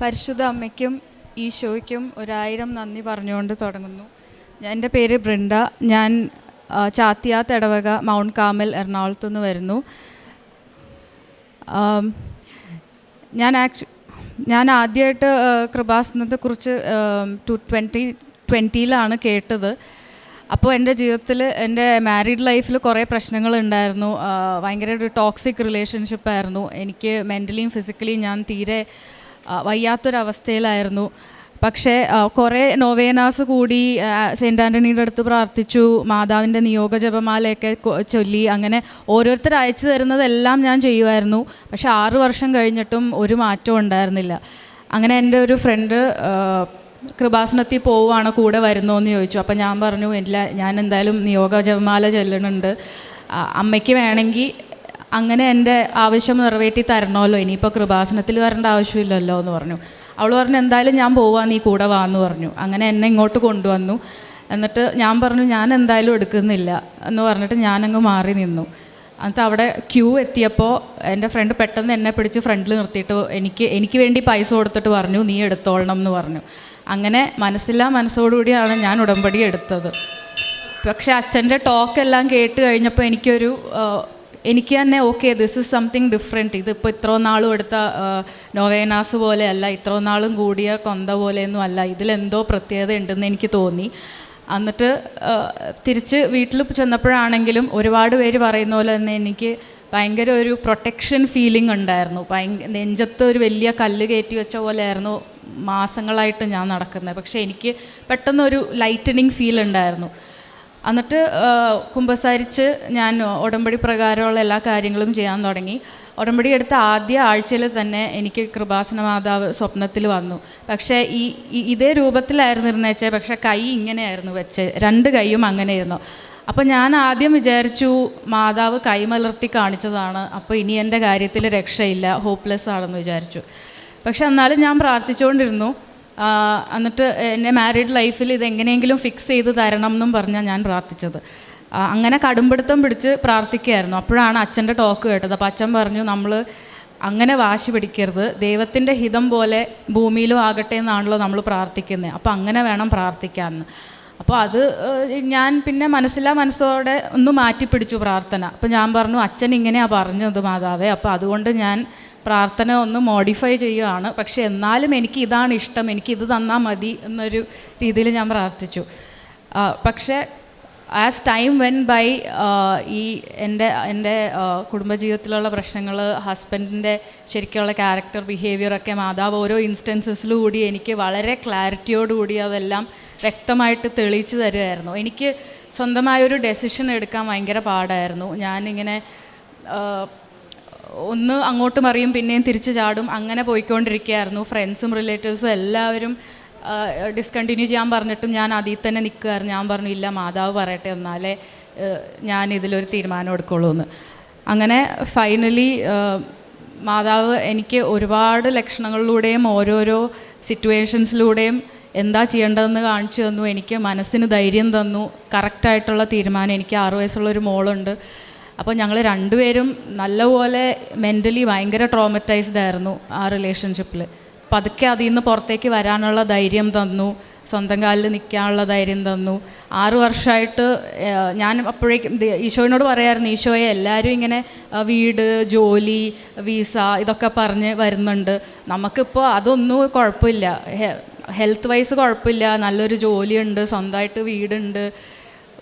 പരിശുദ്ധ അമ്മയ്ക്കും ഈശോയ്ക്കും ഒരായിരം നന്ദി പറഞ്ഞുകൊണ്ട് തുടങ്ങുന്നു. എന്റെ പേര് ബ്രിണ്ട. ഞാൻ ചാത്തിയ ഇടവക മൗണ്ട് കാമൽ എറണാകുളത്തു നിന്ന് വരുന്നു. ഞാൻ ആക്ച്വ ഞാൻ ആദ്യമായിട്ട് കൃപാസനത്തെക്കുറിച്ച് ടു ട്വന്റി ട്വന്റിയിലാണ് കേട്ടത്. അപ്പോൾ എന്റെ ജീവിതത്തിൽ എന്റെ മാരീഡ് ലൈഫിൽ കുറേ പ്രശ്നങ്ങൾ ഉണ്ടായിരുന്നു ഭയങ്കര ഒരു ടോക്സിക് റിലേഷൻഷിപ്പായിരുന്നു എനിക്ക് മെന്റലിയും ഫിസിക്കലിയും ഞാൻ തീരെ വയ്യാത്തൊരവസ്ഥയിലായിരുന്നു. പക്ഷേ കുറേ നോവേനാസ് കൂടി സെന്റ് ആന്റണിയുടെ അടുത്ത് പ്രാർത്ഥിച്ചു മാതാവിന്റെ നിയോഗ ജപമാലയൊക്കെ ചൊല്ലി അങ്ങനെ ഓരോരുത്തർ അയച്ചു തരുന്നതെല്ലാം ഞാൻ ചെയ്യുമായിരുന്നു. പക്ഷേ ആറു വർഷം കഴിഞ്ഞിട്ടും ഒരു മാറ്റവും ഉണ്ടായിരുന്നില്ല. അങ്ങനെ എന്റെ ഒരു ഫ്രണ്ട് കൃപാസനത്തിൽ പോവുകയാണ് കൂടെ വരുന്നോ എന്ന് ചോദിച്ചു. അപ്പം ഞാൻ പറഞ്ഞു ഇല്ല ഞാൻ എന്തായാലും നിയോഗ ജപമാല ചൊല്ലുന്നുണ്ട് അമ്മയ്ക്ക് വേണമെങ്കിൽ അങ്ങനെ എന്റെ ആവശ്യം നിറവേറ്റി തരണമല്ലോ. ഇനിയിപ്പോൾ കൃപാസനത്തിൽ വരേണ്ട ആവശ്യമില്ലല്ലോ എന്ന് പറഞ്ഞു. അവൾ പറഞ്ഞു എന്തായാലും ഞാൻ പോവാ നീ കൂടെ വാ എന്ന് പറഞ്ഞു. അങ്ങനെ എന്നെ ഇങ്ങോട്ട് കൊണ്ടുവന്നു. എന്നിട്ട് ഞാൻ പറഞ്ഞു ഞാൻ എന്തായാലും എടുക്കുന്നില്ല എന്ന് പറഞ്ഞിട്ട് ഞാനങ്ങ് മാറി നിന്നു. എന്നിട്ട് അവിടെ ക്യൂ എത്തിയപ്പോൾ എന്റെ ഫ്രണ്ട് പെട്ടെന്ന് എന്നെ പിടിച്ച് ഫ്രണ്ടിൽ നിർത്തിയിട്ട് എനിക്ക് എനിക്ക് വേണ്ടി പൈസ കൊടുത്തിട്ട് പറഞ്ഞു നീ എടുത്തോളണം എന്ന് പറഞ്ഞു. അങ്ങനെ മനസ്സില്ലാ മനസ്സോടുകൂടിയാണ് ഞാൻ ഉടമ്പടി എടുത്തത്. പക്ഷേ അച്ഛന്റെ ടോക്കെല്ലാം കേട്ട് കഴിഞ്ഞപ്പോൾ എനിക്കൊരു എനിക്ക് തന്നെ okay this is something different ഇതിപ്പോൾ ഇത്ര നാളും എടുത്ത നോവേനാസ് പോലെയല്ല ഇത്ര നാളും കൂടിയ കൊന്ത പോലെയൊന്നും അല്ല. ഇതിലെന്തോ പ്രത്യേകത ഉണ്ടെന്ന് എനിക്ക് തോന്നി. എന്നിട്ട് തിരിച്ച് വീട്ടിൽ ചെന്നപ്പോഴാണെങ്കിലും ഒരുപാട് പേര് പറയുന്ന പോലെ തന്നെ എനിക്ക് ഭയങ്കര ഒരു പ്രൊട്ടക്ഷൻ ഫീലിംഗ് ഉണ്ടായിരുന്നു. ഭയങ്കര നെഞ്ചത്ത് ഒരു വലിയ കല്ല് കയറ്റി വെച്ച പോലെയായിരുന്നു മാസങ്ങളായിട്ട് ഞാൻ നടക്കുന്നത്. പക്ഷേ എനിക്ക് പെട്ടെന്നൊരു ലൈറ്റനിങ് ഫീൽ ഉണ്ടായിരുന്നു. എന്നിട്ട് കുമ്പസാരിച്ച് ഞാൻ ഉടമ്പടി പ്രകാരമുള്ള എല്ലാ കാര്യങ്ങളും ചെയ്യാൻ തുടങ്ങി. ഉടമ്പടി എടുത്ത ആദ്യ ആഴ്ചയിൽ തന്നെ എനിക്ക് കൃപാസന മാതാവ് സ്വപ്നത്തിൽ വന്നു. പക്ഷേ ഈ ഇതേ രൂപത്തിലായിരുന്നു ഇരുന്നേച്ചേ. പക്ഷേ കൈ ഇങ്ങനെയായിരുന്നു വെച്ച്. രണ്ട് കൈയും അങ്ങനെയായിരുന്നു. അപ്പോൾ ഞാൻ ആദ്യം വിചാരിച്ചു മാതാവ് കൈമലർത്തി കാണിച്ചതാണ്. അപ്പോൾ ഇനി എന്റെ കാര്യത്തിൽ രക്ഷയില്ല ഹോപ്പ്ലെസ് ആണെന്ന് വിചാരിച്ചു. പക്ഷെ എന്നാലും ഞാൻ പ്രാർത്ഥിച്ചുകൊണ്ടിരുന്നു. എന്നിട്ട് എന്റെ മാരീഡ് ലൈഫിൽ ഇതെങ്ങനെയെങ്കിലും ഫിക്സ് ചെയ്ത് തരണം എന്നും പറഞ്ഞാൽ ഞാൻ പ്രാർത്ഥിച്ചത്. അങ്ങനെ കടുംപിടുത്തം പിടിച്ച് പ്രാർത്ഥിക്കുകയായിരുന്നു. അപ്പോഴാണ് അച്ഛന്റെ ടോക്ക് കേട്ടത്. അപ്പോൾ അച്ഛൻ പറഞ്ഞു നമ്മൾ അങ്ങനെ വാശി പിടിക്കരുത്. ദൈവത്തിന്റെ ഹിതം പോലെ ഭൂമിയിലും ആകട്ടെ എന്നാണല്ലോ നമ്മൾ പ്രാർത്ഥിക്കുന്നത് അപ്പോൾ അങ്ങനെ വേണം പ്രാർത്ഥിക്കാമെന്ന് അപ്പോൾ അത് ഞാൻ പിന്നെ മനസ്സിലാ മനസ്സോടെ ഒന്ന് മാറ്റിപ്പിടിച്ചു പ്രാർത്ഥന. അപ്പോൾ ഞാൻ പറഞ്ഞു അച്ഛൻ ഇങ്ങനെയാണ് പറഞ്ഞത് മാതാവേ. അപ്പോൾ അതുകൊണ്ട് ഞാൻ പ്രാർത്ഥന ഒന്ന് മോഡിഫൈ ചെയ്യുകയാണ് പക്ഷേ എന്നാലും എനിക്ക് ഇതാണ് ഇഷ്ടം എനിക്ക് ഇത് തന്നാൽ മതി എന്നൊരു രീതിയിൽ ഞാൻ പ്രാർത്ഥിച്ചു. പക്ഷേ ആസ് ടൈം വെൻ ബൈ ഈ എന്റെ എന്റെ കുടുംബജീവിതത്തിലുള്ള പ്രശ്നങ്ങൾ ഹസ്ബൻഡിന്റെ ശരിക്കുള്ള ക്യാരക്ടർ ബിഹേവിയറൊക്കെ മാതാവ് ഓരോ ഇൻസ്റ്റൻസസിലൂടി എനിക്ക് വളരെ ക്ലാരിറ്റിയോടുകൂടി അതെല്ലാം വ്യക്തമായിട്ട് തെളിയിച്ചു തരുമായിരുന്നു എനിക്ക് സ്വന്തമായൊരു ഡെസിഷൻ എടുക്കാൻ ഭയങ്കര പാടായിരുന്നു. ഞാനിങ്ങനെ ഒന്ന് അങ്ങോട്ട് മറിയും പിന്നെയും തിരിച്ചു ചാടും. അങ്ങനെ പോയിക്കൊണ്ടിരിക്കുകയായിരുന്നു. ഫ്രണ്ട്സും റിലേറ്റീവ്സും എല്ലാവരും ഡിസ്കണ്ടിന്യൂ ചെയ്യാൻ പറഞ്ഞിട്ടും ഞാൻ അതിൽ തന്നെ നിൽക്കുമായിരുന്നു ഞാൻ പറഞ്ഞു ഇല്ല മാതാവ് പറയട്ടെ എന്നാലേ ഞാൻ ഇതിലൊരു തീരുമാനം എടുക്കുള്ളൂ എന്ന് അങ്ങനെ ഫൈനലി മാതാവ് എനിക്ക് ഒരുപാട് ലക്ഷണങ്ങളിലൂടെയും ഓരോരോ സിറ്റുവേഷൻസിലൂടെയും എന്താ ചെയ്യേണ്ടതെന്ന് കാണിച്ചു തന്നു. എനിക്ക് മനസ്സിന് ധൈര്യം തന്നു. കറക്റ്റായിട്ടുള്ള തീരുമാനം. എനിക്ക് ആറു വയസ്സുള്ള ഒരു മോളുണ്ട്. അപ്പോൾ ഞങ്ങൾ രണ്ടുപേരും നല്ലപോലെ മെന്റലി ഭയങ്കര ട്രോമറ്റൈസ്ഡ് ആയിരുന്നു ആ റിലേഷൻഷിപ്പിൽ പതുക്കെ അതിൽ നിന്ന് പുറത്തേക്ക് വരാനുള്ള ധൈര്യം തന്നു. സ്വന്തം കാലിൽ നിൽക്കാനുള്ള ധൈര്യം തന്നു. ആറു വർഷമായിട്ട് ഞാൻ അപ്പോഴേക്കും ഈശോയിനോട് പറയായിരുന്നു ഈശോയെ എല്ലാവരും ഇങ്ങനെ വീട് ജോലി വീസ ഇതൊക്കെ പറഞ്ഞ് വരുന്നുണ്ട്. നമുക്കിപ്പോൾ അതൊന്നും കുഴപ്പമില്ല. ഹെൽത്ത് വൈസ് കുഴപ്പമില്ല. നല്ലൊരു ജോലിയുണ്ട് സ്വന്തമായിട്ട് വീടുണ്ട്.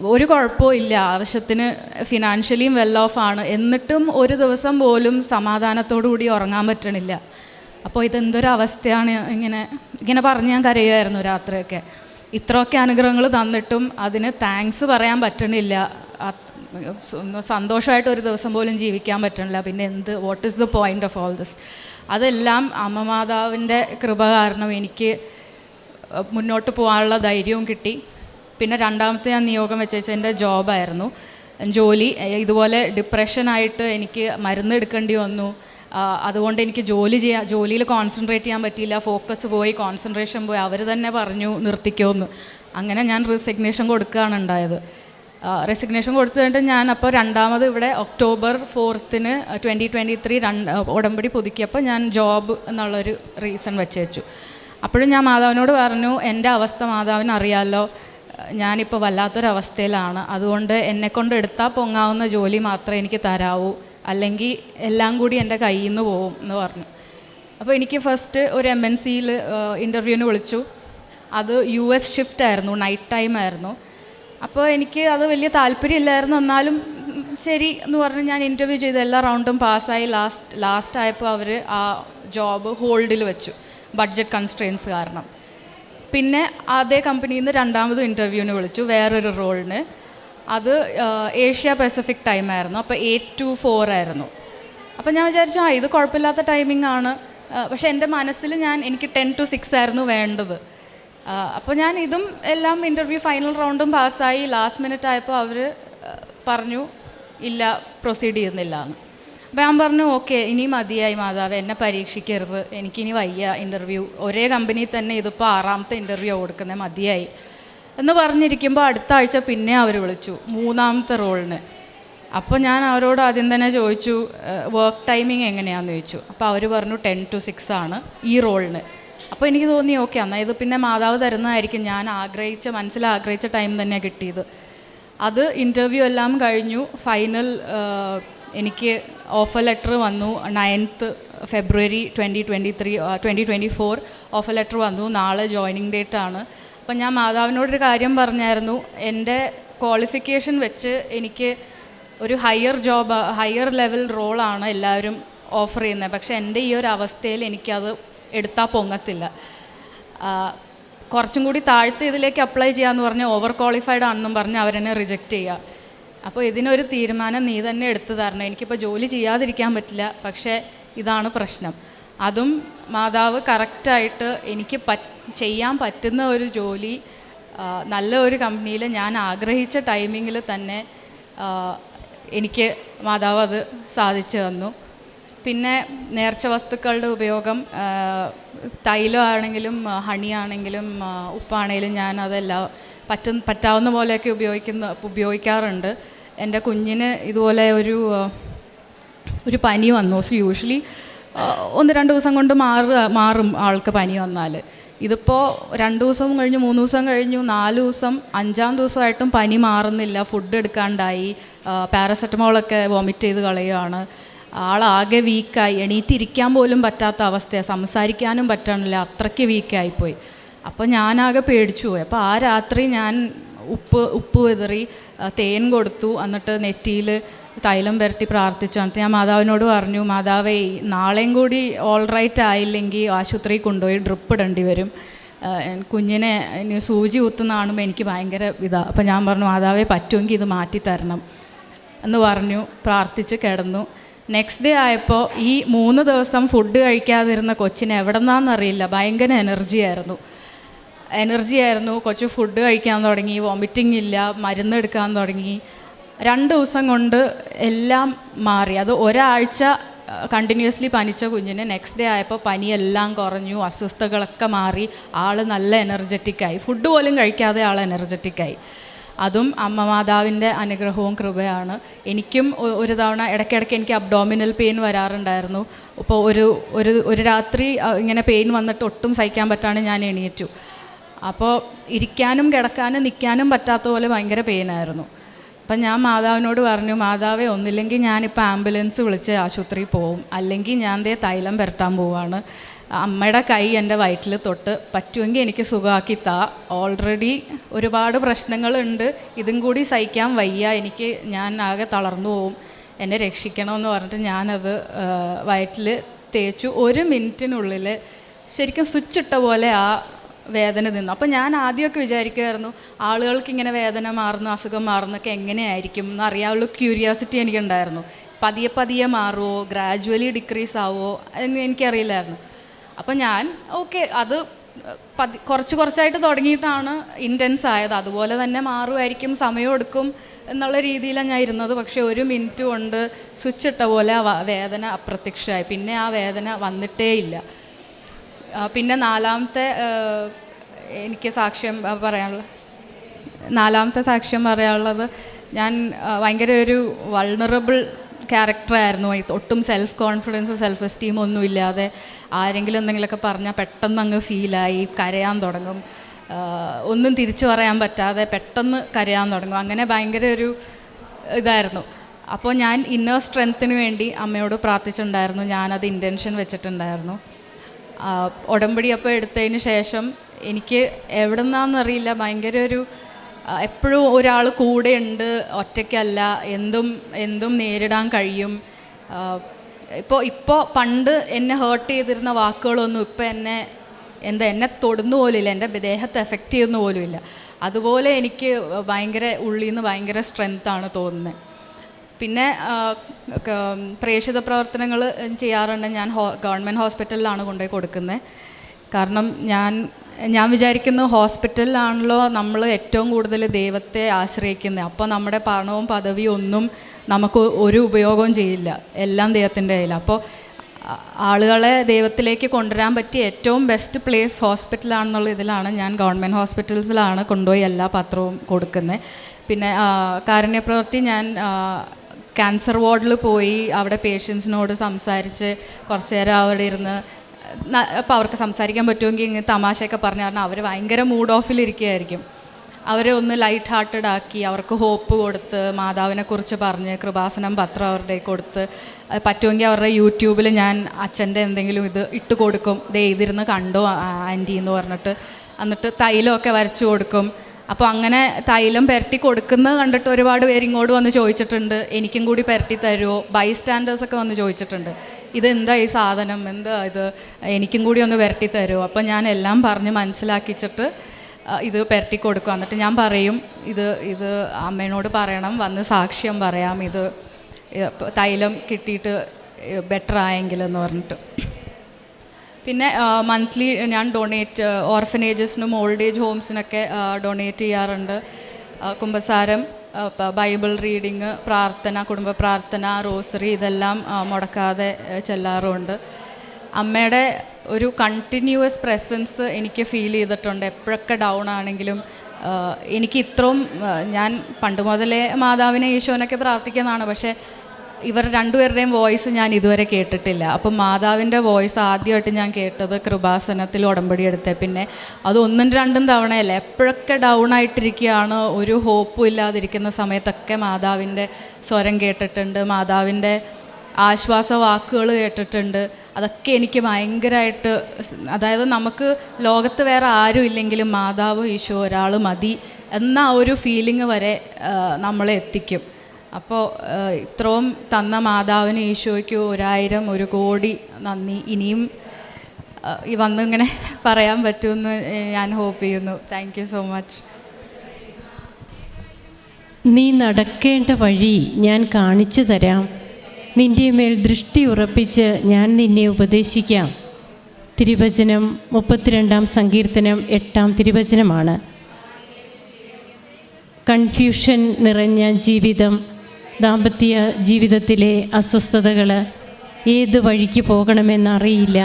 ഒരു കുഴപ്പവും ഇല്ല. ആവശ്യത്തിന് ഫിനാൻഷ്യലിയും വെൽ ഓഫ് ആണ്. എന്നിട്ടും ഒരു ദിവസം പോലും സമാധാനത്തോടു കൂടി ഉറങ്ങാൻ പറ്റണില്ല. അപ്പോൾ ഇതെന്തൊരു അവസ്ഥയാണ് ഇങ്ങനെ ഇങ്ങനെ പറഞ്ഞ് ഞാൻ കരയുമായിരുന്നു രാത്രിയൊക്കെ. ഇത്രയൊക്കെ അനുഗ്രഹങ്ങൾ തന്നിട്ടും അതിന് താങ്ക്സ് പറയാൻ പറ്റണില്ല. സന്തോഷമായിട്ട് ഒരു ദിവസം പോലും ജീവിക്കാൻ പറ്റണില്ല. പിന്നെ എന്ത് what is the point of all this അതെല്ലാം അമ്മ മാതാവിന്റെ കൃപ കാരണം എനിക്ക് മുന്നോട്ട് പോകാനുള്ള ധൈര്യവും കിട്ടി. പിന്നെ രണ്ടാമത്തെ ഞാൻ നിയോഗം വെച്ചാൽ എന്റെ ജോബായിരുന്നു. ജോലി ഇതുപോലെ ഡിപ്രഷനായിട്ട് എനിക്ക് മരുന്ന് എടുക്കേണ്ടി വന്നു. അതുകൊണ്ട് എനിക്ക് ജോലി ചെയ്യാൻ ജോലിയിൽ കോൺസെൻട്രേറ്റ് ചെയ്യാൻ പറ്റിയില്ല. ഫോക്കസ് പോയി കോൺസെൻട്രേഷൻ പോയി. അവർ തന്നെ പറഞ്ഞു നിർത്തിക്കോന്ന്. അങ്ങനെ ഞാൻ റെസിഗ്നേഷൻ കൊടുക്കുകയാണ് ഉണ്ടായത്. റെസിഗ്നേഷൻ കൊടുത്തു കഴിഞ്ഞിട്ട് ഞാൻ അപ്പോൾ രണ്ടാമത് ഇവിടെ ഒക്ടോബർ ഫോർത്തിന് ട്വന്റി ട്വന്റി ത്രീ രണ്ട് ഉടമ്പടി പുതുക്കിയപ്പോൾ ഞാൻ ജോബ് എന്നുള്ളൊരു റീസൺ വെച്ച് വെച്ചു അപ്പോഴും ഞാൻ മാതാവിനോട് പറഞ്ഞു എന്റെ അവസ്ഥ മാതാവിന് അറിയാമല്ലോ ഞാനിപ്പോൾ വല്ലാത്തൊരവസ്ഥയിലാണ്. അതുകൊണ്ട് എന്നെക്കൊണ്ട് എടുത്താൽ പൊങ്ങാവുന്ന ജോലി മാത്രമേ എനിക്ക് തരാവൂ. അല്ലെങ്കിൽ എല്ലാം കൂടി എന്റെ കയ്യിൽ നിന്ന് പോവും എന്ന് പറഞ്ഞു. അപ്പോൾ എനിക്ക് ഫസ്റ്റ് ഒരു എം എൻ സിയിൽ ഇന്റർവ്യൂവിന് വിളിച്ചു. അത് യു എസ് ഷിഫ്റ്റ് ആയിരുന്നു നൈറ്റ് ടൈം ആയിരുന്നു. അപ്പോൾ എനിക്ക് അത് വലിയ താല്പര്യമില്ലായിരുന്നു. എന്നാലും ശരി എന്ന് പറഞ്ഞ് ഞാൻ ഇന്റർവ്യൂ ചെയ്ത്. എല്ലാ റൗണ്ടും പാസ്സായി ലാസ്റ്റ് ലാസ്റ്റ് ആയപ്പോൾ അവർ ആ ജോബ് ഹോൾഡിൽ വെച്ചു. ബഡ്ജറ്റ് കൺസ്ട്രെയിൻസ് കാരണം. പിന്നെ അതേ കമ്പനിയിൽ നിന്ന് രണ്ടാമതും ഇന്റർവ്യൂവിന് വിളിച്ചു വേറൊരു റോളിന് അത് ഏഷ്യ പസഫിക് ടൈം ആയിരുന്നു. അപ്പോൾ എയ്റ്റ് ടു ഫോർ ആയിരുന്നു. അപ്പോൾ ഞാൻ വിചാരിച്ചു ആ ഇത് കുഴപ്പമില്ലാത്ത ടൈമിംഗ് ആണ്. പക്ഷേ എന്റെ മനസ്സിൽ ഞാൻ എനിക്ക് ടെൻ ടു സിക്സ് ആയിരുന്നു വേണ്ടത്. അപ്പോൾ ഞാൻ ഇതും എല്ലാം ഇന്റർവ്യൂ ഫൈനൽ റൗണ്ടും പാസ്സായി ലാസ്റ്റ് മിനിറ്റ് ആയപ്പോൾ അവർ പറഞ്ഞു ഇല്ല പ്രൊസീഡ് ചെയ്യുന്നില്ല എന്ന്. അപ്പോൾ ഞാൻ പറഞ്ഞു ഓക്കെ ഇനി മതിയായി മാതാവ് എന്നെ പരീക്ഷിക്കരുത്. എനിക്കിനി വയ്യ ഇന്റർവ്യൂ ഒരേ കമ്പനിയിൽ തന്നെ ഇതിപ്പോൾ ആറാമത്തെ ഇന്റർവ്യൂ കൊടുക്കുന്നത് മതിയായി. എന്ന് പറഞ്ഞിരിക്കുമ്പോൾ അടുത്ത ആഴ്ച പിന്നെ അവർ വിളിച്ചു മൂന്നാമത്തെ റോളിന് അപ്പോൾ ഞാൻ അവരോട് ആദ്യം തന്നെ ചോദിച്ചു വർക്ക് ടൈമിങ് എങ്ങനെയാണെന്ന് ചോദിച്ചു. അപ്പോൾ അവർ പറഞ്ഞു ടെൻ ടു സിക്സ് ആണ് ഈ റോളിന് അപ്പോൾ എനിക്ക് തോന്നി ഓക്കെ എന്നാൽ ഇത് പിന്നെ മാതാവ് തരുന്നതായിരിക്കും. ഞാൻ ആഗ്രഹിച്ച മനസ്സിൽ ആഗ്രഹിച്ച ടൈം തന്നെ കിട്ടിയത്. അത് ഇന്റർവ്യൂ എല്ലാം കഴിഞ്ഞു. ഫൈനൽ എനിക്ക് ഓഫർ ലെറ്റർ വന്നു. Ninth February twenty twenty three twenty twenty four offer letter വന്നു. നാളെ ജോയിനിങ് ഡേറ്റ് ആണ്. അപ്പം ഞാൻ മാതാവിനോടൊരു കാര്യം പറഞ്ഞായിരുന്നു. എന്റെ ക്വാളിഫിക്കേഷൻ വെച്ച് എനിക്ക് ഒരു ഹയർ ജോബ് ഹയർ ലെവൽ റോളാണ് എല്ലാവരും ഓഫർ ചെയ്യുന്നത്. പക്ഷേ എന്റെ ഈ ഒരു അവസ്ഥയിൽ എനിക്കത് എടുത്താൽ പൊങ്ങത്തില്ല. കുറച്ചും കൂടി താഴ്ത്ത് ഇതിലേക്ക് അപ്ലൈ ചെയ്യാമെന്ന് പറഞ്ഞ് ഓവർ ക്വാളിഫൈഡ് ആണെന്നും പറഞ്ഞ് അവരെന്നെ റിജക്റ്റ് ചെയ്യുക. അപ്പോൾ ഇതിനൊരു തീരുമാനം നീ തന്നെ എടുത്തു തരണം. എനിക്കിപ്പോൾ ജോലി ചെയ്യാതിരിക്കാൻ പറ്റില്ല പക്ഷേ ഇതാണ് പ്രശ്നം. അതും മാതാവ് കറക്റ്റായിട്ട് എനിക്ക് ചെയ്യാൻ പറ്റുന്ന ഒരു ജോലി നല്ല ഒരു കമ്പനിയിൽ ഞാൻ ആഗ്രഹിച്ച ടൈമിങ്ങിൽ തന്നെ എനിക്ക് മാതാവ് അത് സാധിച്ചു തന്നു. പിന്നെ നേർച്ച വസ്തുക്കളുടെ ഉപയോഗം തൈലമാണെങ്കിലും ഹണി ഹണിയാണെങ്കിലും ഉപ്പാണെങ്കിലും ഞാൻ അതെല്ലാം പറ്റും പറ്റാവുന്ന പോലെയൊക്കെ ഉപയോഗിക്കുന്ന ഉപയോഗിക്കാറുണ്ട്. എന്റെ കുഞ്ഞിന് ഇതുപോലെ ഒരു ഒരു പനി വന്നു. യൂഷ്വലി ഒന്ന് രണ്ട് ദിവസം കൊണ്ട് മാറുക മാറും ആൾക്ക് പനി വന്നാൽ. ഇതിപ്പോൾ രണ്ട് ദിവസം കഴിഞ്ഞു മൂന്ന് ദിവസം കഴിഞ്ഞു നാല് ദിവസം അഞ്ചാം ദിവസമായിട്ടും പനി മാറുന്നില്ല. ഫുഡ് എടുക്കാണ്ടായി. പാരസെറ്റമോളൊക്കെ വോമിറ്റ് ചെയ്ത് കളയുകയാണ് ആളാകെ വീക്കായി എണീറ്റിരിക്കാൻ പോലും പറ്റാത്ത അവസ്ഥയാണ് സംസാരിക്കാനും പറ്റണില്ല. അത്രയ്ക്ക് വീക്കായിപ്പോയി അപ്പോൾ ഞാനാകെ പേടിച്ചു പോയി. അപ്പോൾ ആ രാത്രി ഞാൻ ഉപ്പ് ഉപ്പ് വിതറി തേൻ കൊടുത്തു. എന്നിട്ട് നെറ്റിയിൽ തൈലം പുരട്ടി പ്രാർത്ഥിച്ചു. എന്നിട്ട് ഞാൻ മാതാവിനോട് പറഞ്ഞു മാതാവേ നാളെയും കൂടി ഓൾ റൈറ്റ് ആയില്ലെങ്കിൽ ആശുപത്രിയിൽ കൊണ്ടുപോയി ഡ്രിപ്പ് ഇടേണ്ടി വരും. കുഞ്ഞിനെ ഇനി സൂചി കുത്തുന്ന കാണുമ്പോൾ എനിക്ക് ഭയങ്കര ഇതാ. അപ്പം ഞാൻ പറഞ്ഞു മാതാവേ പറ്റുമെങ്കിൽ ഇത് മാറ്റി തരണം. എന്ന് പറഞ്ഞു പ്രാർത്ഥിച്ച് കിടന്നു. നെക്സ്റ്റ് ഡേ ആയപ്പോൾ ഈ മൂന്ന് ദിവസം ഫുഡ് കഴിക്കാതിരുന്ന കൊച്ചിനെ എവിടെ ഭയങ്കര എനർജി ആയിരുന്നു. എനർജി ആയിരുന്നു. കൊച്ചു ഫുഡ് കഴിക്കാൻ തുടങ്ങി വോമിറ്റിംഗ് ഇല്ല മരുന്ന് എടുക്കാൻ തുടങ്ങി. രണ്ട് ദിവസം കൊണ്ട് എല്ലാം മാറി. അത് ഒരാഴ്ച കണ്ടിന്യൂസ്ലി പനിച്ച കുഞ്ഞിന് നെക്സ്റ്റ് ഡേ ആയപ്പോൾ പനിയെല്ലാം കുറഞ്ഞു അസ്വസ്ഥതകളൊക്കെ മാറി. ആൾ നല്ല എനർജറ്റിക്കായി ഫുഡ് പോലും കഴിക്കാതെ ആൾ എനർജറ്റിക്കായി അതും അമ്മ മാതാവിന്റെ അനുഗ്രഹവും കൃപയാണ്. എനിക്കും ഒരു തവണ ഇടയ്ക്കിടയ്ക്ക് എനിക്ക് അബ്ഡോമിനൽ പെയിൻ വരാറുണ്ടായിരുന്നു. ഇപ്പോൾ ഒരു ഒരു ഒരു രാത്രി ഇങ്ങനെ പെയിൻ വന്നിട്ട് ഒട്ടും സഹിക്കാൻ പറ്റാണ്ട് ഞാൻ എണീറ്റു. അപ്പോൾ ഇരിക്കാനും കിടക്കാനും നിൽക്കാനും പറ്റാത്ത പോലെ ഭയങ്കര പെയിനായിരുന്നു അപ്പം ഞാൻ മാതാവിനോട് പറഞ്ഞു മാതാവേ ഒന്നില്ലെങ്കിൽ ഞാനിപ്പോൾ ആംബുലൻസ് വിളിച്ച് ആശുപത്രിയിൽ പോവും. അല്ലെങ്കിൽ ഞാൻ ദേ തൈലം പുരട്ടാൻ പോവാണ്. അമ്മയുടെ കൈ എന്റെ വയറ്റിൽ തൊട്ട് പറ്റുമെങ്കിൽ എനിക്ക് സുഖമാക്കി താ. ഓൾറെഡി ഒരുപാട് പ്രശ്നങ്ങളുണ്ട്. ഇതും കൂടി സഹിക്കാൻ വയ്യ. എനിക്ക് ഞാൻ ആകെ തളർന്നു പോവും. എന്നെ രക്ഷിക്കണമെന്ന് പറഞ്ഞിട്ട് ഞാനത് വയറ്റിൽ തേച്ചു. ഒരു മിനിറ്റിനുള്ളിൽ ശരിക്കും സ്വിച്ച് ഇട്ട പോലെ ആ വേദന നിന്നു അപ്പോൾ ഞാൻ ആദ്യമൊക്കെ വിചാരിക്കുമായിരുന്നു ആളുകൾക്ക് ഇങ്ങനെ വേദന മാറുന്ന അസുഖം മാറുന്നൊക്കെ എങ്ങനെയായിരിക്കും എന്ന് അറിയാനുള്ള ക്യൂരിയോസിറ്റി എനിക്കുണ്ടായിരുന്നു. പതിയെ പതിയെ മാറുമോ ഗ്രാജുവലി ഡിക്രീസ് ആവുമോ എന്ന് എനിക്കറിയില്ലായിരുന്നു. അപ്പം ഞാൻ ഓക്കെ അത് പതി കുറച്ച് കുറച്ചായിട്ട് തുടങ്ങിയിട്ടാണ് ഇന്റൻസ് ആയത്. അതുപോലെ തന്നെ മാറുമായിരിക്കും സമയം എടുക്കും എന്നുള്ള രീതിയിലാണ് ഞാൻ ഇരുന്നത്. പക്ഷേ ഒരു മിനിറ്റ് കൊണ്ട് സ്വിച്ച് ഇട്ട പോലെ ആ വേദന അപ്രത്യക്ഷമായി. പിന്നെ ആ വേദന വന്നിട്ടേ ഇല്ല പിന്നെ നാലാമത്തെ എനിക്ക് സാക്ഷ്യം പറയാനുള്ളത്. പറയാനുള്ള നാലാമത്തെ സാക്ഷ്യം പറയാനുള്ളത് ഞാൻ ഭയങ്കര ഒരു വൾണറബിൾ ക്യാരക്ടറായിരുന്നു ഒട്ടും സെൽഫ് കോൺഫിഡൻസ് സെൽഫ് എസ്റ്റീം ഒന്നും ഇല്ലാതെ ആരെങ്കിലും എന്തെങ്കിലുമൊക്കെ പറഞ്ഞാൽ പെട്ടെന്ന് അങ്ങ് ഫീലായി കരയാൻ തുടങ്ങും. ഒന്നും തിരിച്ചു പറയാൻ പറ്റാതെ പെട്ടെന്ന് കരയാൻ തുടങ്ങും. അങ്ങനെ ഭയങ്കര ഒരു ഇതായിരുന്നു. അപ്പോൾ ഞാൻ ഇന്നർ സ്ട്രെങ്ത്തിന് വേണ്ടി അമ്മയോട് പ്രാർത്ഥിച്ചിട്ടുണ്ടായിരുന്നു. ഞാനത് ഇന്റൻഷൻ വെച്ചിട്ടുണ്ടായിരുന്നു. ഉടമ്പടി അപ്പോൾ എടുത്തതിന് ശേഷം എനിക്ക് എവിടെ നിന്നാണെന്നറിയില്ല ഭയങ്കര ഒരു എപ്പോഴും ഒരാൾ കൂടെയുണ്ട് ഒറ്റയ്ക്കല്ല എന്തും എന്തും നേരിടാൻ കഴിയും. ഇപ്പോൾ ഇപ്പോൾ പണ്ട് എന്നെ ഹേർട്ട് ചെയ്തിരുന്ന വാക്കുകളൊന്നും ഇപ്പോൾ എന്നെ എന്താ എന്നെ തൊടുന്നു പോലുമില്ല എന്റെ ദേഹത്തെ എഫക്റ്റ് ചെയ്യുന്ന പോലുമില്ല. അതുപോലെ എനിക്ക് ഭയങ്കര ഉള്ളിൽ നിന്ന് ഭയങ്കര സ്ട്രെങ്ത്താണ് തോന്നുന്നത്. പിന്നെ പ്രേക്ഷിത പ്രവർത്തനങ്ങൾ ചെയ്യാറുണ്ട്. ഞാൻ ഗവൺമെന്റ് ഹോസ്പിറ്റലിലാണ് കൊണ്ടുപോയി കൊടുക്കുന്നത് കാരണം ഞാൻ ഞാൻ വിചാരിക്കുന്നു ഹോസ്പിറ്റലിലാണല്ലോ നമ്മൾ ഏറ്റവും കൂടുതൽ ദൈവത്തെ ആശ്രയിക്കുന്നത് അപ്പോൾ നമ്മുടെ പണവും പദവിയും ഒന്നും നമുക്ക് ഒരു ഉപയോഗവും ചെയ്യില്ല. എല്ലാം ദൈവത്തിന്റെ കയ്യിൽ അപ്പോൾ ആളുകളെ ദൈവത്തിലേക്ക് കൊണ്ടുവരാൻ പറ്റിയ ഏറ്റവും ബെസ്റ്റ് പ്ലേസ് ഹോസ്പിറ്റലാണെന്നുള്ള ഇതിലാണ് ഞാൻ ഗവൺമെന്റ് ഹോസ്പിറ്റൽസിലാണ് കൊണ്ടുപോയി എല്ലാ പത്രവും കൊടുക്കുന്നത് പിന്നെ കാരുണ്യപ്രവൃത്തി ഞാൻ ക്യാൻസർ വാർഡിൽ പോയി അവിടെ പേഷ്യൻസിനോട് സംസാരിച്ച് കുറച്ച് നേരം അവിടെ ഇരുന്ന് അപ്പോൾ അവർക്ക് സംസാരിക്കാൻ പറ്റുമെങ്കിൽ ഇങ്ങനെ തമാശയൊക്കെ പറഞ്ഞു കാരണം അവർ ഭയങ്കര മൂഡ് ഓഫിലിരിക്കുകയായിരിക്കും അവരെ ഒന്ന് ലൈറ്റ് ഹാർട്ടഡ് ആക്കി അവർക്ക് ഹോപ്പ് കൊടുത്ത് മാതാവിനെ കുറിച്ച് പറഞ്ഞ് കൃപാസനം പത്രം അവരുടെ കൊടുത്ത് പറ്റുമെങ്കിൽ അവരുടെ യൂട്യൂബിൽ ഞാൻ അച്ഛന്റെ എന്തെങ്കിലും ഇത് ഇട്ട് കൊടുക്കും. ദേ ഇതിരുന്ന് കണ്ടോ ആന്റി എന്ന് പറഞ്ഞിട്ട്. എന്നിട്ട് തൈലമൊക്കെ വരച്ചു കൊടുക്കും. അപ്പോൾ അങ്ങനെ തൈലം പെരട്ടി കൊടുക്കുന്നത് കണ്ടിട്ട് ഒരുപാട് പേര് ഇങ്ങോട്ട് വന്ന് ചോദിച്ചിട്ടുണ്ട്. എനിക്കും കൂടി പെരട്ടി തരുമോ ബൈ സ്റ്റാൻഡേഴ്സൊക്കെ വന്ന് ചോദിച്ചിട്ടുണ്ട്. ഇത് എന്താ ഈ സാധനം? എന്താ ഇത്? എനിക്കും കൂടി ഒന്ന് പെരട്ടി തരുമോ അപ്പോൾ ഞാൻ എല്ലാം പറഞ്ഞ് മനസ്സിലാക്കിച്ചിട്ട് ഇത് പെരട്ടി കൊടുക്കും. എന്നിട്ട് ഞാൻ പറയും ഇത് ഇത് അമ്മേനോട് പറയണം വന്ന് സാക്ഷ്യം പറയാം. ഇത് തൈലം കിട്ടിയിട്ട് ബെറ്റർ ആയെങ്കിൽ എന്ന് പറഞ്ഞിട്ട്. പിന്നെ മന്ത്ലി ഞാൻ ഡൊണേറ്റ് ഓർഫനേജസിനും ഓൾഡ് ഏജ് ഹോംസിനൊക്കെ ഡൊണേറ്റ് ചെയ്യാറുണ്ട്. കുമ്പസാരം ബൈബിൾ റീഡിങ് പ്രാർത്ഥന കുടുംബ പ്രാർത്ഥന റോസറി ഇതെല്ലാം മുടക്കാതെ ചെല്ലാറുമുണ്ട് അമ്മയുടെ ഒരു കണ്ടിന്യൂസ് പ്രസൻസ് എനിക്ക് ഫീൽ ചെയ്തിട്ടുണ്ട്. എപ്പോഴൊക്കെ ഡൗൺ ആണെങ്കിലും എനിക്ക് ഇത്രയും ഞാൻ പണ്ട് മുതലേ മാതാവിനെ ഈശോനൊക്കെ പ്രാർത്ഥിക്കുന്നതാണ്. പക്ഷേ ഇവർ രണ്ടുപേരുടെയും വോയിസ് ഞാൻ ഇതുവരെ കേട്ടിട്ടില്ല. അപ്പം മാതാവിന്റെ വോയിസ് ആദ്യമായിട്ട് ഞാൻ കേട്ടത് കൃപാസനത്തിൽ ഉടമ്പടി എടുത്തേ. പിന്നെ അത് ഒന്നും രണ്ടും തവണയല്ല എപ്പോഴൊക്കെ ഡൗൺ ആയിട്ടിരിക്കുകയാണ് ഒരു ഹോപ്പും ഇല്ലാതിരിക്കുന്ന സമയത്തൊക്കെ മാതാവിന്റെ സ്വരം കേട്ടിട്ടുണ്ട് മാതാവിന്റെ ആശ്വാസ വാക്കുകൾ കേട്ടിട്ടുണ്ട്. അതൊക്കെ എനിക്ക് ഭയങ്കരമായിട്ട് അതായത് നമുക്ക് ലോകത്ത് വേറെ ആരും ഇല്ലെങ്കിലും മാതാവ് ഈശോ ഒരാൾ മതി എന്ന ഒരു ഫീലിംഗ് വരെ നമ്മളെ എത്തിക്കും. അപ്പോൾ ഇത്രയും തന്ന മാതാവിന് ഈശോയ്ക്ക് ഒരായിരം ഒരു കോടി നന്ദി. ഇനിയും വന്നിങ്ങനെ പറയാൻ പറ്റുമെന്ന് ഞാൻ ഹോപ്പ് ചെയ്യുന്നു. താങ്ക് യു സോ മച്ച് നീ നടക്കേണ്ട വഴി ഞാൻ കാണിച്ചു തരാം. നിന്റെ മേൽ ദൃഷ്ടി ഉറപ്പിച്ച് ഞാൻ നിന്നെ ഉപദേശിക്കാം. തിരുവചനം മുപ്പത്തിരണ്ടാം സങ്കീർത്തനം എട്ടാം തിരുവചനമാണ്. കൺഫ്യൂഷൻ നിറഞ്ഞ ജീവിതം ദാമ്പത്യ ജീവിതത്തിലെ അസ്വസ്ഥതകൾ ഏത് വഴിക്ക് പോകണമെന്നറിയില്ല.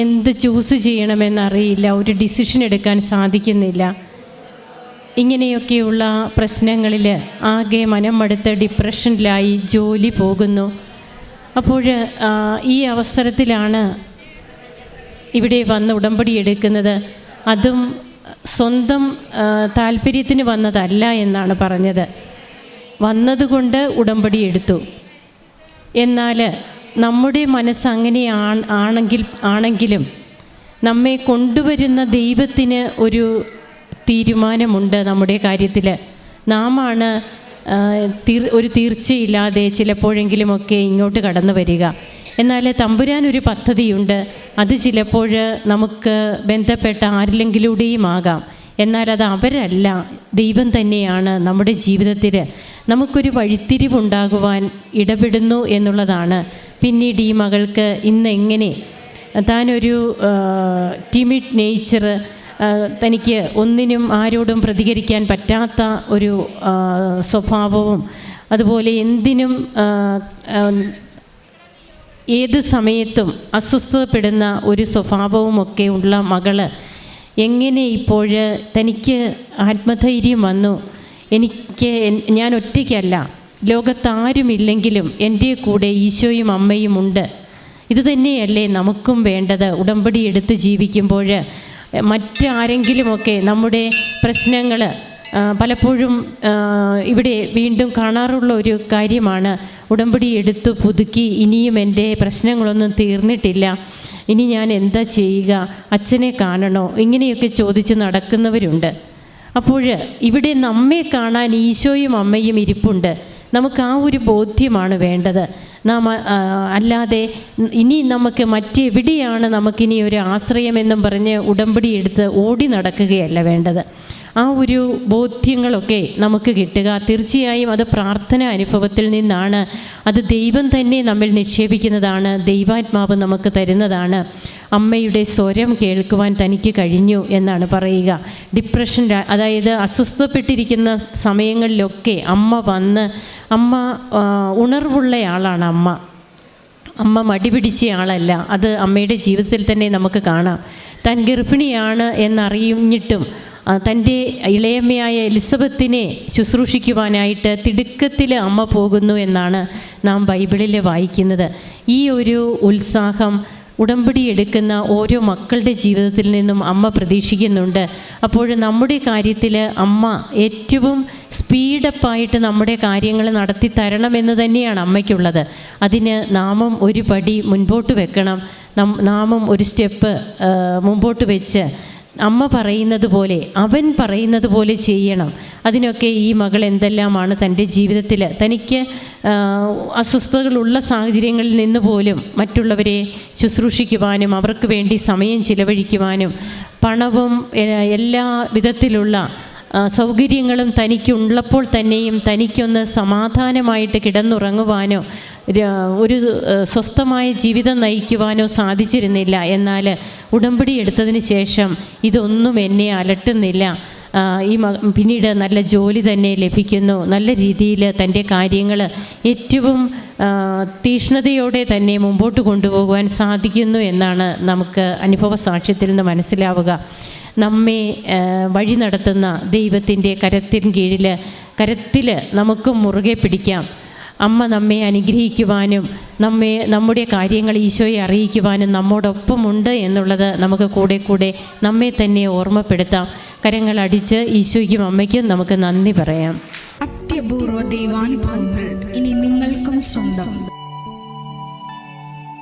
എന്ത് ചൂസ് ചെയ്യണമെന്നറിയില്ല. ഒരു ഡിസിഷൻ എടുക്കാൻ സാധിക്കുന്നില്ല. ഇങ്ങനെയൊക്കെയുള്ള പ്രശ്നങ്ങളിൽ ആകെ മനം മടുത്ത് ഡിപ്രഷനിലായി ജോലി പോകുന്നു. അപ്പോൾ ഈ അവസരത്തിലാണ് ഇവിടെ വന്ന് ഉടമ്പടി എടുക്കുന്നത്. അതും സ്വന്തം താല്പര്യത്തിന് വന്നതല്ല എന്നാണ് പറഞ്ഞത്. വന്നതുകൊണ്ട് ഉടമ്പടി എടുത്തു. എന്നാൽ നമ്മുടെ മനസ്സ് അങ്ങനെ ആണെങ്കിൽ ആണെങ്കിലും നമ്മെ കൊണ്ടുവരുന്ന ദൈവത്തിന് ഒരു തീരുമാനമുണ്ട് നമ്മുടെ കാര്യത്തിൽ. നാം ആണ് ഒരു തീർച്ചയില്ലാതെ ചിലപ്പോഴെങ്കിലുമൊക്കെ ഇങ്ങോട്ട് കടന്നു വരിക. എന്നാൽ തമ്പുരാൻ ഒരു പദ്ധതിയുണ്ട്. അത് ചിലപ്പോൾ നമുക്ക് ബന്ധപ്പെട്ട ആരിലെങ്കിലൂടെയും ആകാം. എന്നാൽ അത് അവരല്ല. ദൈവം തന്നെയാണ് നമ്മുടെ ജീവിതത്തിൽ നമുക്കൊരു വഴിത്തിരിവുണ്ടാകുവാൻ ഇടപെടുന്നു എന്നുള്ളതാണ്. പിന്നീട് ഈ മകൾക്ക് ഇന്ന് എങ്ങനെ താനൊരു ടിമിഡ് നേച്ചർ തനിക്ക് ഒന്നിനും ആരോടും പ്രതികരിക്കാൻ പറ്റാത്ത ഒരു സ്വഭാവവും അതുപോലെ എന്തിനും ഏത് സമയത്തും അസ്വസ്ഥതപ്പെടുന്ന ഒരു സ്വഭാവവുമൊക്കെ ഉള്ള മകൾ എങ്ങനെ ഇപ്പോൾ തനിക്ക് ആത്മധൈര്യം വന്നു? എനിക്ക് ഞാൻ ഒറ്റയ്ക്കല്ല. ലോകത്താരുമില്ലെങ്കിലും എന്റെ കൂടെ ഈശോയും അമ്മയും ഉണ്ട്. ഇതുതന്നെയല്ലേ നമുക്കും വേണ്ടത്? ഉടമ്പടി എടുത്ത് ജീവിക്കുമ്പോൾ മറ്റാരെങ്കിലുമൊക്കെ നമ്മുടെ പ്രശ്നങ്ങൾ പലപ്പോഴും ഇവിടെ വീണ്ടും കാണാറുള്ള ഒരു കാര്യമാണ്. ഉടമ്പടി എടുത്തു പുതുക്കി ഇനിയും എന്റെ പ്രശ്നങ്ങളൊന്നും തീർന്നിട്ടില്ല. ഇനി ഞാൻ എന്താ ചെയ്യുക? അച്ഛനെ കാണണോ? ഇങ്ങനെയൊക്കെ ചോദിച്ച് നടക്കുന്നവരുണ്ട്. അപ്പോൾ ഇവിടെ നമ്മെ കാണാൻ ഈശോയും അമ്മയും ഇരിപ്പുണ്ട്. നമുക്ക് ആ ഒരു ബോധ്യമാണ് വേണ്ടത്. നാം അല്ലാതെ ഇനി നമുക്ക് മറ്റെവിടെയാണ് നമുക്കിനി ഒരു ആശ്രയമെന്നും പറഞ്ഞ് ഉടമ്പടി എടുത്ത് ഓടി നടക്കുകയല്ല വേണ്ടത്. ആ ഒരു ബോധ്യങ്ങളൊക്കെ നമുക്ക് കിട്ടുക. തീർച്ചയായും അത് പ്രാർത്ഥന അനുഭവത്തിൽ നിന്നാണ്. അത് ദൈവം തന്നെ നമ്മിൽ നിക്ഷേപിക്കുന്നതാണ്. ദൈവാത്മാവ് നമുക്ക് തരുന്നതാണ്. അമ്മയുടെ സ്വരം കേൾക്കുവാൻ തനിക്ക് കഴിഞ്ഞു എന്നാണ് പറയുക. ഡിപ്രഷൻ അതായത് അസ്വസ്ഥപ്പെട്ടിരിക്കുന്ന സമയങ്ങളിലൊക്കെ അമ്മ വന്ന് അമ്മ ഉണർവുള്ള ഉണർവുള്ളയാളാണ് അമ്മ. അമ്മ മടി പിടിച്ച ആളല്ല അത് അമ്മയുടെ ജീവിതത്തിൽ തന്നെ നമുക്ക് കാണാം. താൻ ഗർഭിണിയാണ് എന്നറിഞ്ഞിട്ടും തന്റെ ഇളയമ്മയായ എലിസബത്തിനെ ശുശ്രൂഷിക്കുവാനായിട്ട് തിടുക്കത്തിൽ അമ്മ പോകുന്നു എന്നാണ് നാം ബൈബിളിൽ വായിക്കുന്നത്. ഈ ഒരു ഉത്സാഹം ഉടമ്പടി എടുക്കുന്ന ഓരോ മക്കളുടെ ജീവിതത്തിൽ നിന്നും അമ്മ പ്രതീക്ഷിക്കുന്നുണ്ട്. അപ്പോൾ നമ്മുടെ കാര്യത്തിൽ അമ്മ ഏറ്റവും സ്പീഡപ്പായിട്ട് നമ്മുടെ കാര്യങ്ങൾ നടത്തി തരണമെന്ന് തന്നെയാണ് അമ്മയ്ക്കുള്ളത്. അതിന് നാമം ഒരു പടി മുൻപോട്ട് വെക്കണം. നാമം ഒരു സ്റ്റെപ്പ് മുമ്പോട്ട് വെച്ച് അമ്മ പറയുന്നത് പോലെ അവൻ പറയുന്നത് പോലെ ചെയ്യണം. അതിനൊക്കെ ഈ മകൾ എന്തെല്ലാമാണ് തന്റെ ജീവിതത്തിൽ തനിക്ക് അസ്വസ്ഥതകളുള്ള സാഹചര്യങ്ങളിൽ നിന്ന് പോലും മറ്റുള്ളവരെ ശുശ്രൂഷിക്കുവാനും അവർക്ക് വേണ്ടി സമയം ചിലവഴിക്കുവാനും പണവും എല്ലാ വിധത്തിലുള്ള സൗകര്യങ്ങളും തനിക്കുള്ളപ്പോൾ തന്നെയും തനിക്കൊന്ന് സമാധാനമായിട്ട് കിടന്നുറങ്ങുവാനോ ഒരു സ്വസ്ഥമായ ജീവിതം നയിക്കുവാനോ സാധിച്ചിരുന്നില്ല. എന്നാൽ ഉടമ്പടി എടുത്തതിന് ശേഷം ഇതൊന്നും എന്നെ അലട്ടുന്നില്ല. ഈ പിന്നീട് നല്ല ജോലി തന്നെ ലഭിക്കുന്നു. നല്ല രീതിയിൽ തന്റെ കാര്യങ്ങൾ ഏറ്റവും തീഷ്ണതയോടെ തന്നെ മുമ്പോട്ട് കൊണ്ടുപോകുവാൻ സാധിക്കുന്നു എന്നാണ് നമുക്ക് അനുഭവ സാക്ഷ്യത്തിൽ നിന്ന് മനസ്സിലാവുക. നമ്മെ വഴി നടത്തുന്ന ദൈവത്തിന്റെ കരത്തിൻ കീഴിൽ കരത്തിൽ നമുക്കും മുറുകെ പിടിക്കാം. അമ്മ നമ്മെ അനുഗ്രഹിക്കുവാനും നമ്മെ നമ്മുടെ കാര്യങ്ങൾ ഈശോയെ അറിയിക്കുവാനും നമ്മോടൊപ്പമുണ്ട് എന്നുള്ളത് നമുക്ക് കൂടെ കൂടെ നമ്മെ തന്നെ ഓർമ്മപ്പെടുത്താം. കരങ്ങളടിച്ച് ഈശോയ്ക്കും അമ്മയ്ക്കും നമുക്ക് നന്ദി പറയാം. അത്യപൂർവ ദൈവാനുഭവങ്ങൾ ഇനി നിങ്ങൾക്കും സ്വന്തം.